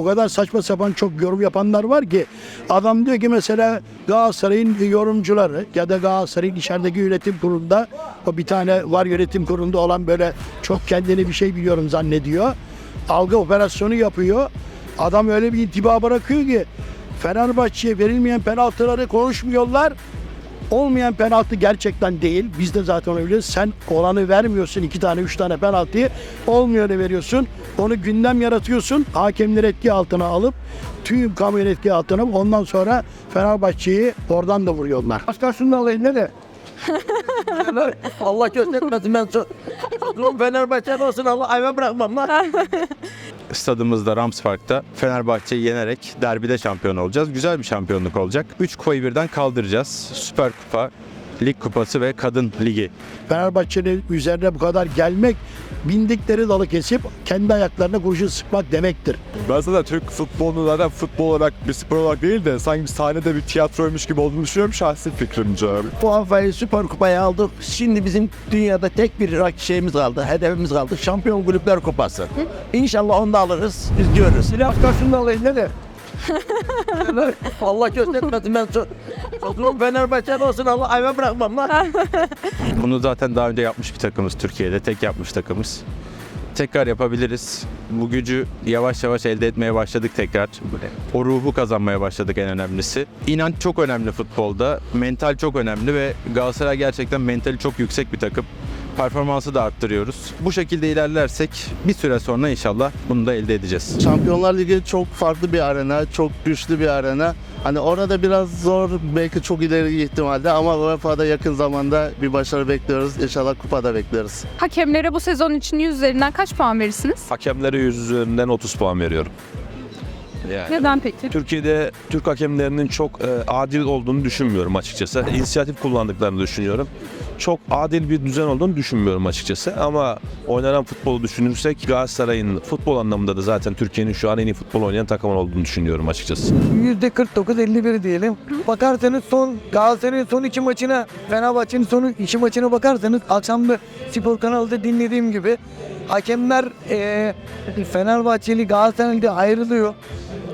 o kadar saçma sapan çok yorum yapanlar var ki adam diyor ki mesela Galatasaray'ın yorumcuları ya da Galatasaray'ın içerideki yönetim kurulunda o bir tane var yönetim kurulunda olan böyle çok kendini bir şey biliyorum zannediyor. Algı operasyonu yapıyor. Adam öyle bir intiba bırakıyor ki Fenerbahçe'ye verilmeyen penaltıları konuşmuyorlar. Olmayan penaltı gerçekten değil. Biz de zaten onu biliyoruz. Sen olanı vermiyorsun. iki tane, üç tane penaltıyı. Olmuyor veriyorsun. Onu gündem yaratıyorsun. Hakemleri etki altına alıp tüm kamuoyu etki altına alıp ondan sonra Fenerbahçe'yi oradan da vuruyorlar. Başkasının alayım ne de? Allah göstermesin ben Fenerbahçe olsun Allah ayva bırakmam lan. stadımızda Rams Park'ta Fenerbahçe'yi yenerek derbide şampiyon olacağız. Güzel bir şampiyonluk olacak. 3 kupayı birden kaldıracağız. Süper Kupa, Lig Kupası ve Kadın Ligi. Fenerbahçe'nin üzerine bu kadar gelmek bindikleri dalı kesip kendi ayaklarına kurşun sıkmak demektir. Ben zaten Türk futbolunu zaten futbol olarak bir spor olarak değil de sanki bir sahnede bir tiyatroymuş gibi olduğunu düşünüyorum şahsi fikrimce. Bu hafayı Süper Kupayı aldık. Şimdi bizim dünyada tek bir rak- şeyimiz kaldı, hedefimiz kaldı. Şampiyon Kulüpler Kupası. İnşallah onu da alırız. Biz görürüz. Başkasının alayım ne de? Allah göstermesin ben so Durum Fenerbahçe olsun Allah ayva bırakmam lan. Bunu zaten daha önce yapmış bir takımız Türkiye'de. Tek yapmış takımız. Tekrar yapabiliriz. Bu gücü yavaş yavaş elde etmeye başladık tekrar. O ruhu kazanmaya başladık en önemlisi. İnanç çok önemli futbolda. Mental çok önemli ve Galatasaray gerçekten mentali çok yüksek bir takım. Performansı da arttırıyoruz. Bu şekilde ilerlersek bir süre sonra inşallah bunu da elde edeceğiz. Şampiyonlar Ligi çok farklı bir arena, çok güçlü bir arena. Hani orada biraz zor, belki çok ileri ihtimalde ama UEFA'da yakın zamanda bir başarı bekliyoruz. İnşallah kupada bekliyoruz. Hakemlere bu sezon için 100 üzerinden kaç puan verirsiniz? Hakemlere 100 üzerinden 30 puan veriyorum. Yani. Neden peki? Türkiye'de Türk hakemlerinin çok e, adil olduğunu düşünmüyorum açıkçası. İnisiyatif kullandıklarını düşünüyorum. Çok adil bir düzen olduğunu düşünmüyorum açıkçası. Ama oynanan futbolu düşünürsek Galatasaray'ın futbol anlamında da zaten Türkiye'nin şu an en iyi futbol oynayan takım olduğunu düşünüyorum açıkçası. %49-51 diyelim. Bakarsanız son Galatasaray'ın son iki maçına, Fenerbahçe'nin son iki maçına bakarsanız akşamda spor kanalında dinlediğim gibi hakemler eee Fenerbahçeli Galatasaray'da ayrılıyor.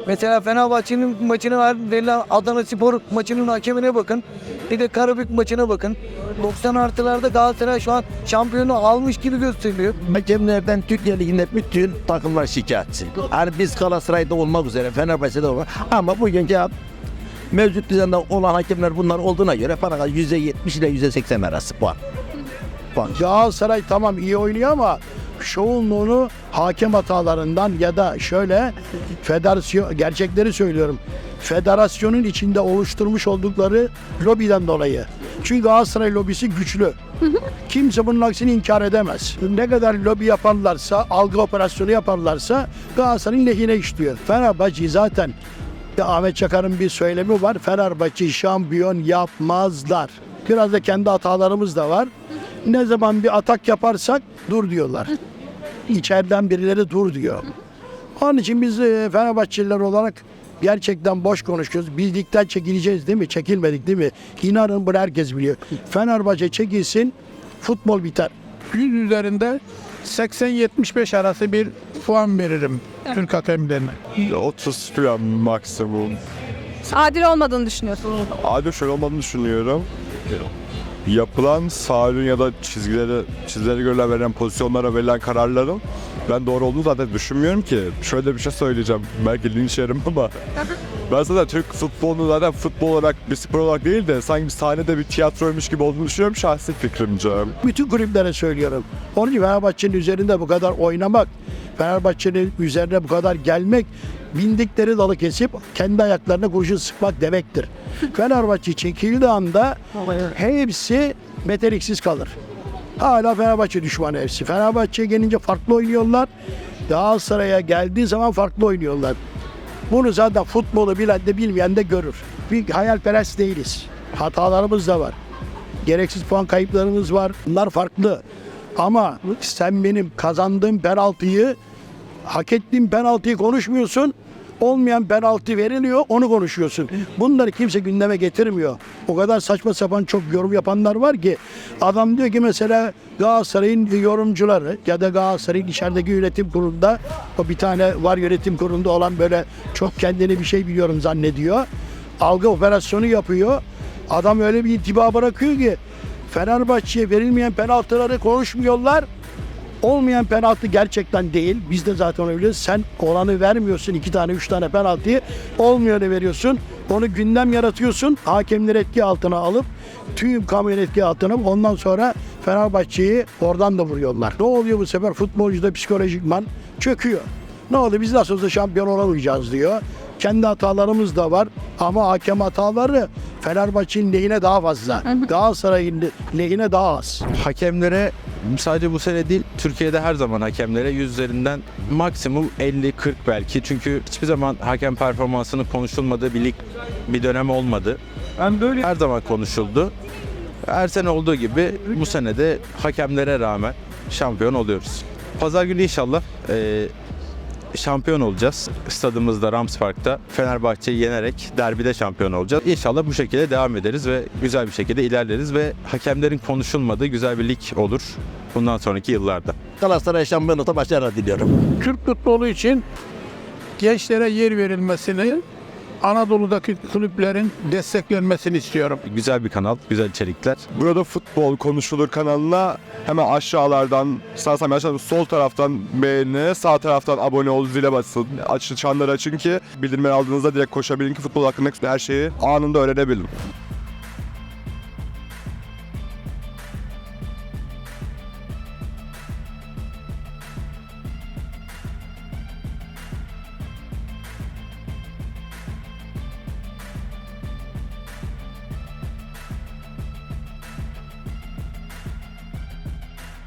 Mesela Fenerbahçe'nin maçına var, verilen Adana Spor maçının hakemine bakın. Bir de Karabük maçına bakın. 90 artılarda Galatasaray şu an şampiyonu almış gibi gösteriliyor. Hakemlerden Türkiye Ligi'nde bütün takımlar şikayetçi. Yani biz Galatasaray'da olmak üzere, Fenerbahçe'de olmak ama bugünkü mevcut düzende olan hakemler bunlar olduğuna göre bana %70 ile %80 arası puan. Puan. Galatasaray tamam iyi oynuyor ama çoğunluğunu hakem hatalarından ya da şöyle federasyon gerçekleri söylüyorum. Federasyonun içinde oluşturmuş oldukları lobiden dolayı. Çünkü Galatasaray lobisi güçlü. Kimse bunun aksini inkar edemez. Ne kadar lobi yaparlarsa, algı operasyonu yaparlarsa Galatasaray'ın lehine işliyor. Fenerbahçe zaten Ahmet Çakar'ın bir söylemi var. Fenerbahçe şampiyon yapmazlar. Biraz da kendi hatalarımız da var. Ne zaman bir atak yaparsak dur diyorlar. İçeriden birileri dur diyor. Onun için biz e, Fenerbahçeliler olarak gerçekten boş konuşuyoruz. Biz ligden çekileceğiz değil mi? Çekilmedik değil mi? İnanın bunu herkes biliyor. Fenerbahçe çekilsin, futbol biter. 100 üzerinde 80-75 arası bir puan veririm Türk hakemlerine. 30 falan maksimum. Adil olmadığını düşünüyorsunuz. Adil şöyle olmadığını düşünüyorum. Yapılan sahilin ya da çizgileri, çizgileri göre verilen pozisyonlara verilen kararların ben doğru olduğunu zaten düşünmüyorum ki. Şöyle bir şey söyleyeceğim. Belki linç yerim ama ben zaten Türk futbolunu zaten futbol olarak bir spor olarak değil de sanki bir sahnede bir tiyatroymuş gibi olduğunu düşünüyorum şahsi fikrimce. Bütün kulüplere söylüyorum. Onun için Fenerbahçe'nin üzerinde bu kadar oynamak, Fenerbahçe'nin üzerine bu kadar gelmek, bindikleri dalı kesip kendi ayaklarına kurşun sıkmak demektir. Fenerbahçe çekildiği anda hepsi meteliksiz kalır. Hala Fenerbahçe düşmanı hepsi. Fenerbahçe'ye gelince farklı oynuyorlar. Galatasaray'a geldiği zaman farklı oynuyorlar. Bunu zaten futbolu bilen de bilmeyen de görür. Bir hayalperest değiliz. Hatalarımız da var. Gereksiz puan kayıplarımız var. Bunlar farklı. Ama sen benim kazandığım penaltıyı, hak ettiğim penaltıyı konuşmuyorsun. Olmayan penaltı veriliyor onu konuşuyorsun. Bunları kimse gündeme getirmiyor. O kadar saçma sapan çok yorum yapanlar var ki adam diyor ki mesela Galatasaray'ın yorumcuları ya da Galatasaray'ın içerideki yönetim kurulunda o bir tane var yönetim kurulunda olan böyle çok kendini bir şey biliyorum zannediyor. Algı operasyonu yapıyor. Adam öyle bir intiba bırakıyor ki Fenerbahçe'ye verilmeyen penaltıları konuşmuyorlar. Olmayan penaltı gerçekten değil. Biz de zaten biliyoruz. Sen olanı vermiyorsun. iki tane, üç tane penaltıyı. Olmayanı veriyorsun. Onu gündem yaratıyorsun. Hakemleri etki altına alıp tüm kamuoyu etki altına alıp ondan sonra Fenerbahçe'yi oradan da vuruyorlar. Ne oluyor bu sefer? Futbolcu da psikolojikman çöküyor. Ne oldu? Biz nasıl olsa şampiyon olamayacağız diyor. Kendi hatalarımız da var ama hakem hataları Fenerbahçe'nin lehine daha fazla. Galatasaray'ın lehine daha az. Hakemlere sadece bu sene değil Türkiye'de her zaman hakemlere yüzlerinden maksimum 50-40 belki. Çünkü hiçbir zaman hakem performansının konuşulmadığı bir lig bir dönem olmadı. Ben böyle Her zaman konuşuldu. Her sene olduğu gibi bu sene de hakemlere rağmen şampiyon oluyoruz. Pazar günü inşallah eee, şampiyon olacağız. Stadımızda Rams Park'ta Fenerbahçe'yi yenerek derbide şampiyon olacağız. İnşallah bu şekilde devam ederiz ve güzel bir şekilde ilerleriz ve hakemlerin konuşulmadığı güzel bir lig olur bundan sonraki yıllarda. Galatasaray şampiyonlukta başarılar diliyorum. Türk futbolu için gençlere yer verilmesini, Anadolu'daki kulüplerin desteklenmesini istiyorum. Güzel bir kanal, güzel içerikler. Burada futbol konuşulur kanalına hemen aşağılardan istersen aşağıdan sol taraftan beğeni, sağ taraftan abone ol, zile basın. Açın çanları açın ki bildirimleri aldığınızda direkt koşabilin ki futbol hakkında her şeyi anında öğrenebilin.